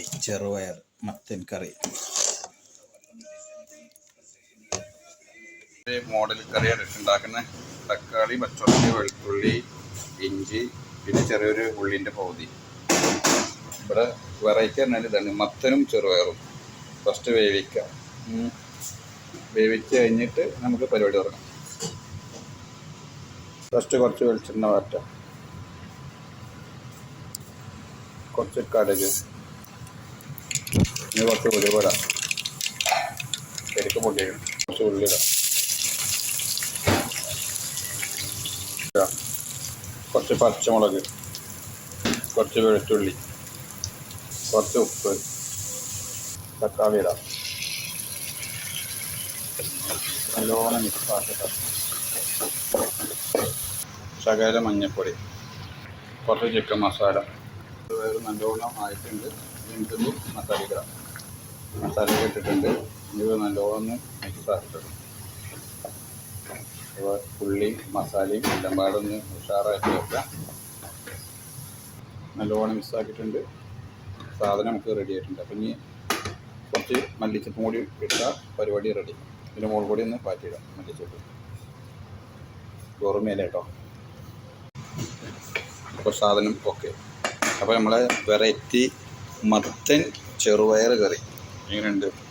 റെഡിയായി ചെറുപയർ മത്തൻ കറി. മോഡൽ കറിയാണ് ഉണ്ടാക്കുന്നത്. തക്കാളി പച്ചമുളക് വെളുത്തുള്ളി ഇഞ്ചി പിന്നെ ചെറിയൊരു ഉള്ളിന്റെ പകുതി. ഇവിടെ വെറൈറ്റി പറഞ്ഞാൽ ഇതാണ്. മത്തനും ചെറുപയറും. ഫസ്റ്റ് വേവിക്കാം. വേവിച്ച് കഴിഞ്ഞിട്ട് നമുക്ക് പരിപാടി തുടങ്ങാം. ഫസ്റ്റ് കുറച്ച് വെളിച്ചെണ്ണ മാറ്റാം കുറച്ച് കടുക്. ഇനി കുറച്ച് ഉലുവ ഇടാം. ശരിക്കും പൊട്ടിക്കണം കുറച്ച് ഉള്ളി ഇടാ. കുറച്ച് പച്ചമുളക് കുറച്ച് വെളുത്തുള്ളി കുറച്ച് ഉപ്പ് തക്കാളി ഇടാം. നല്ലോണം മിക്സ് ആക്കട്ടെ. ശകല മഞ്ഞൾപ്പൊടി കുറച്ച് ചിക്കൻ മസാല വേറെ നല്ലോണം ആയിട്ടുണ്ട്. എനിക്കൊന്ന് മസാല ഇടാം മസാല ഇട്ടിട്ടുണ്ട്. ഇത് നല്ലോണം മിക്സ് ആക്കിയിട്ടുണ്ട്. ഉള്ളി മസാലയും എല്ലാം പാടൊന്ന് ഉഷാറാക്കി വെക്കാം. നല്ലോണം മിക്സ് ആക്കിയിട്ടുണ്ട്. സാധനം നമുക്ക് റെഡി ആയിട്ടുണ്ട്. അപ്പം ഇനി കുറച്ച് മല്ലിച്ചപ്പും കൂടി ഇട്ടാൽ പരിപാടി റെഡി പിന്നെ മുളക് പൊടി ഒന്ന് പാറ്റിയിടാം മല്ലിച്ചപ്പ്. ചോറുമേല കേട്ടോ. അപ്പോൾ സാധനം ഓക്കെ അപ്പോൾ നമ്മളെ വെറൈറ്റി മത്തൻ ചെറുപയർ കറി. എങ്ങനെയുണ്ട്?